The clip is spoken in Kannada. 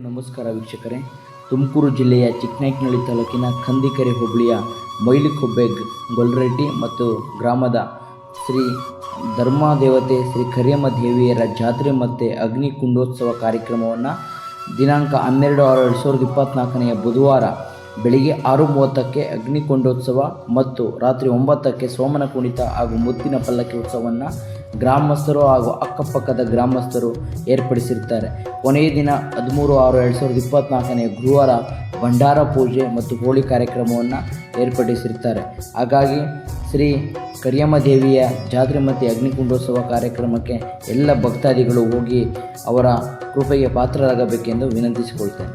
ನಮಸ್ಕಾರ ವೀಕ್ಷಕರೇ. ತುಮಕೂರು ಜಿಲ್ಲೆಯ ಚಿಕ್ಕನಾಯಕನಹಳ್ಳಿ ತಾಲೂಕಿನ ಕಂದಿಕೆರೆ ಹೋಬಳಿಯ ಮೈಲಿಕೊಬ್ಬೆ ಗೊಲ್ರೆಡ್ಡಿ ಮತ್ತು ಗ್ರಾಮದ ಶ್ರೀ ಧರ್ಮದೇವತೆ, ಶ್ರೀ ಕರಿಯಮ್ಮ ದೇವಿಯರ ಜಾತ್ರೆ ಮತ್ತು ಅಗ್ನಿ ಕುಂಡೋತ್ಸವ ಕಾರ್ಯಕ್ರಮವನ್ನು ದಿನಾಂಕ ಹನ್ನೆರಡು ಆರು ಎರಡು ಸಾವಿರದ ಇಪ್ಪತ್ತ್ನಾಲ್ಕನೆಯ ಬುಧವಾರ ಬೆಳಿಗ್ಗೆ ಆರು ಮೂವತ್ತಕ್ಕೆ ಅಗ್ನಿಕೊಂಡೋತ್ಸವ ಮತ್ತು ರಾತ್ರಿ ಒಂಬತ್ತಕ್ಕೆ ಸೋಮನ ಕುಣಿತ ಹಾಗೂ ಮುತ್ತಿನ ಪಲ್ಲಕ್ಕಿ ಉತ್ಸವವನ್ನು ಗ್ರಾಮಸ್ಥರು ಹಾಗೂ ಅಕ್ಕಪಕ್ಕದ ಗ್ರಾಮಸ್ಥರು ಏರ್ಪಡಿಸಿರ್ತಾರೆ ಕೊನೆಯ ದಿನ ಹದಿಮೂರು ಆರು ಎರಡು ಸಾವಿರದ ಇಪ್ಪತ್ತ್ನಾಲ್ಕನೇ ಗುರುವಾರ ಭಂಡಾರ ಪೂಜೆ ಮತ್ತು ಹೋಳಿ ಕಾರ್ಯಕ್ರಮವನ್ನು ಏರ್ಪಡಿಸಿರ್ತಾರೆ ಹಾಗಾಗಿ ಶ್ರೀ ಕರಿಯಮ್ಮ ದೇವಿಯ ಜಾತ್ರೆ ಮತ್ತು ಅಗ್ನಿಕುಂಡೋತ್ಸವ ಕಾರ್ಯಕ್ರಮಕ್ಕೆ ಎಲ್ಲ ಭಕ್ತಾದಿಗಳು ಹೋಗಿ ಅವರ ಕೃಪೆಗೆ ಪಾತ್ರರಾಗಬೇಕೆಂದು ವಿನಂತಿಸಿಕೊಳ್ತೇನೆ.